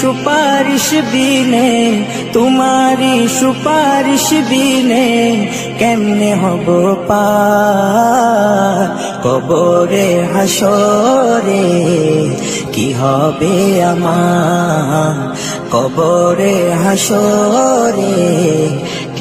সুপারিশ বিনে তোমারি সুপারিশ বিনে কেমনে হব পা কবরে হাসরে কি হবে আমার? কবরে হাসরে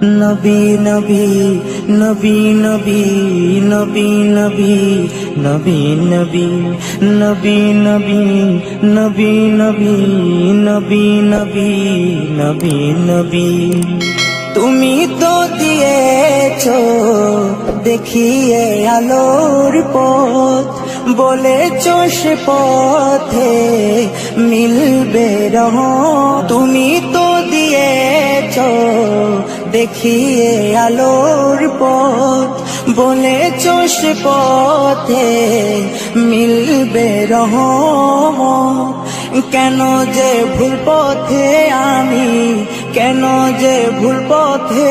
নবী নবী নবী নবী নবী নবী নবী নবী নবী নবী নবী নবী নবী নবী নবী নবী তুমি তো দিয়েছ দেখিয়ে আলোর পথ বলেছ সে পথে মিলবে রহ তুমি তো দিয়েছ দেখিয়ে আলোর পথ। বলে চোষ পথে মিলবে রহ কেন যে ভুল পথে আমি, কেন যে ভুল পথে